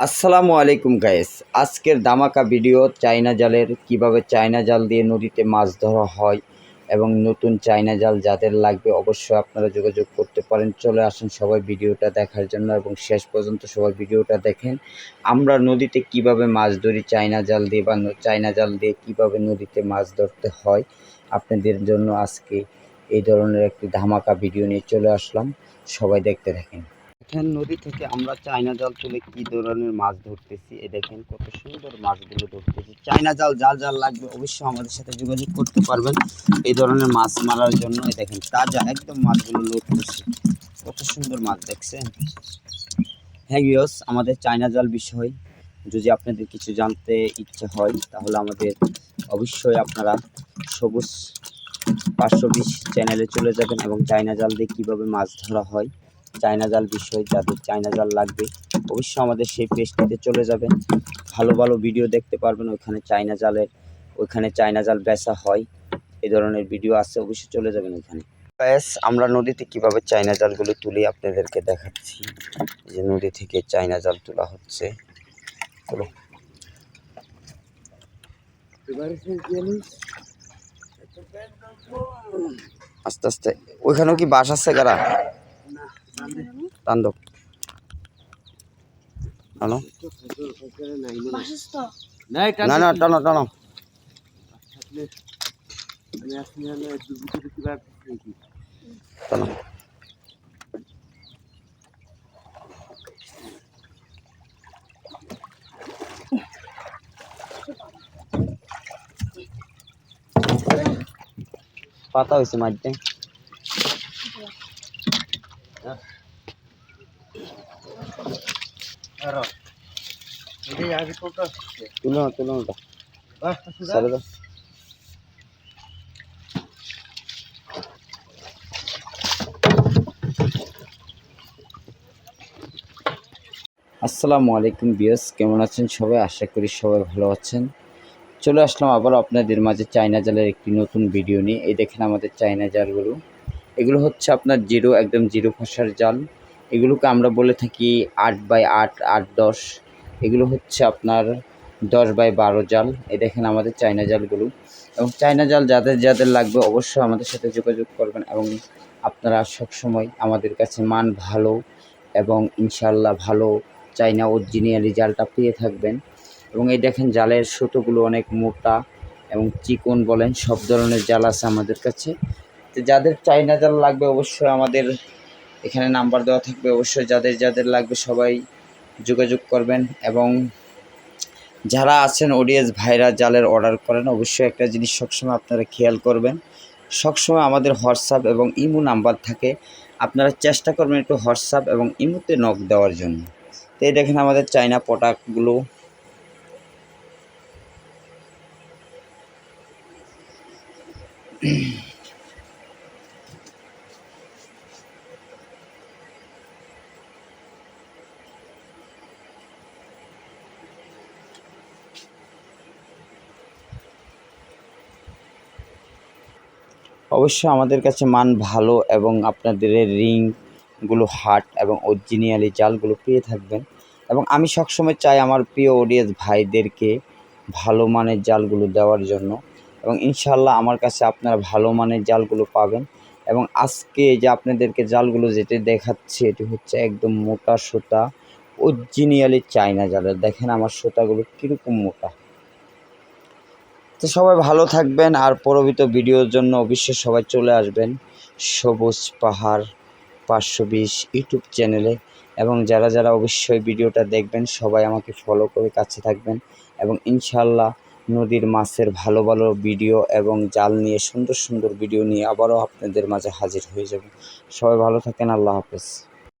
আসসালামু আলাইকুম গাইস আজকের দামাকা ভিডিও চাইনা জালের কীভাবে চাইনা জাল দিয়ে নদীতে মাছ ধরা হয় এবং নতুন চাইনা জাল যাদের লাগবে অবশ্যই আপনারা যোগাযোগ করতে পারেন। চলে আসেন সবাই ভিডিওটা দেখার জন্য এবং শেষ পর্যন্ত সবাই ভিডিওটা দেখেন। আমরা নদীতে কীভাবে মাছ ধরি চাইনা জাল দিয়ে বা ন- চাইনা জাল দিয়ে কীভাবে নদীতে মাছ ধরতে হয়, আপনাদের জন্য আজকে এই ধরনের একটি ধামাকা ভিডিও নিয়ে চলে আসলাম। সবাই দেখতে থাকেন। দেখেন নদী থেকে আমরা চায়না জাল তুলে কি ধরনের মাছ ধরতেছি? এ দেখেন কত সুন্দর মাছগুলো ধরতেছি। চায়না জাল জাল জাল লাগবে অবশ্যই আমাদের সাথে যোগাযোগ করতে পারবেন। এই ধরনের মাছ মারার জন্য এই দেখেন তাজা একদম মাছগুলো লোড করছে। কত সুন্দর মাছ দেখছেন? হ্যাঁ গিয়স আমাদের চায়না জাল বিষয়। যদি আপনাদের কিছু জানতে ইচ্ছে হয়, তাহলে আমাদের অবশ্যই আপনারা সবুজ পাঁচশো বিশ চ্যানেলে চলে যাবেন এবং চায়না জাল দিয়ে কীভাবে মাছ ধরা হয়। চায়না জাল বিষয় যাদের চায়না জাল লাগবে। অবশ্যই আমাদের সেই পেজটিতে চলে যাবেন। ভালো ভালো ভিডিও দেখতে পারবেন, ওইখানে চায়না জালের, ওইখানে চায়না জাল বেচা হয়। এই ধরনের ভিডিও আছে, অবশ্যই চলে যাবেন ওইখানে। ব্যাস, আমরা নদীতে কীভাবে চায়না জালগুলো তুলি আপনাদেরকে দেখাচ্ছি। যে নদী থেকে চায়না জাল তোলা হচ্ছে। আস্তে আস্তে। ওইখানেও কি বাস আছে গারা তান্দব টানো না না টানো টানো। টানো। পাতা হয়েছে মাঝে তুলো না তুলো না সারে দাও আসসালামু আলাইকুম বিয়স কেমন আছেন সবাই? আশা করি সবাই ভালো আছেন। চলে আসলাম আবার আপনাদের মাঝে চায়না জালের একটি নতুন ভিডিও নিয়ে। এই দেখেন আমাদের চায়না জালগুলো। এগুলো হচ্ছে আপনার জিরো একদম জিরো ফাঁসার জাল। এগুলোকে আমরা বলে থাকি আট বাই আট আট দশ। এগুলো হচ্ছে আপনার দশ বাই বারো জাল। এই দেখেন আমাদের চায়না জালগুলো। এবং চায়না জাল যাদের যাদের লাগবে অবশ্যই আমাদের সাথে যোগাযোগ করবেন এবং আপনারা সবসময় আমাদের কাছে মান ভালো এবং ইনশাল্লাহ ভালো চাইনা অরিজিনালি জালটা পেয়ে থাকবেন। এবং এই দেখেন জালের সুতোগুলো অনেক মোটা এবং চিকন বলেন, সব ধরনের জাল আছে আমাদের কাছে। তো যাদের চাইনা জাল লাগবে অবশ্যই আমাদের এখানে নাম্বার দেওয়া থাকবে। অবশ্যই যাদের যাদের লাগবে সবাই যোগাযোগ করবেন এবং যারা আছেন অডিয়েন্স ভাইরা জালের অর্ডার করেন, অবশ্যই একটা জিনিস সবসময় আপনারা খেয়াল করবেন। সবসময় আমাদের হোয়াটসঅ্যাপ এবং ইমো নাম্বার থাকে। আপনারা চেষ্টা করবেন একটু হোয়াটসঅ্যাপ এবং ইমোতে নক দেওয়ার জন্য। তো এই দেখেন আমাদের চাইনা প্রোডাক্টগুলো। অবশ্যই আমাদের কাছে মান ভালো এবং আপনাদের রিংগুলো হার্ড এবং অরিজিনালি জালগুলো পেয়ে থাকবেন। এবং আমি সবসময় চাই আমার প্রিয় অডিয়েন্স ভাইদেরকে ভালো মানের জালগুলো দেওয়ার জন্য। এবং ইনশাল্লাহ আমার কাছে আপনারা ভালো মানের জালগুলো পাবেন। এবং আজকে যে আপনাদেরকে জালগুলো যেটা দেখাচ্ছি, এটি হচ্ছে একদম মোটা সুতা অরিজিনালি চায়না জালের। দেখেন আমার সুতাগুলো কীরকম মোটা। তো সবাই ভালো থাকবেন, আর পরবর্তী ভিডিওর জন্য অবশ্যই সবাই চলে আসবেন সবুজ পাহাড় পাঁচশো বিশ ইউটিউব চ্যানেলে। এবং যারা যারা অবশ্যই ভিডিওটা দেখবেন, সবাই আমাকে ফলো করে কাছে থাকবেন। এবং ইনশাল্লাহ নদীর মাছের ভালো ভালো ভিডিও এবং জাল নিয়ে সুন্দর সুন্দর ভিডিও নিয়ে আবারও আপনাদের মাঝে হাজির হয়ে যাব। সবাই ভালো থাকেন, আল্লাহ হাফেজ।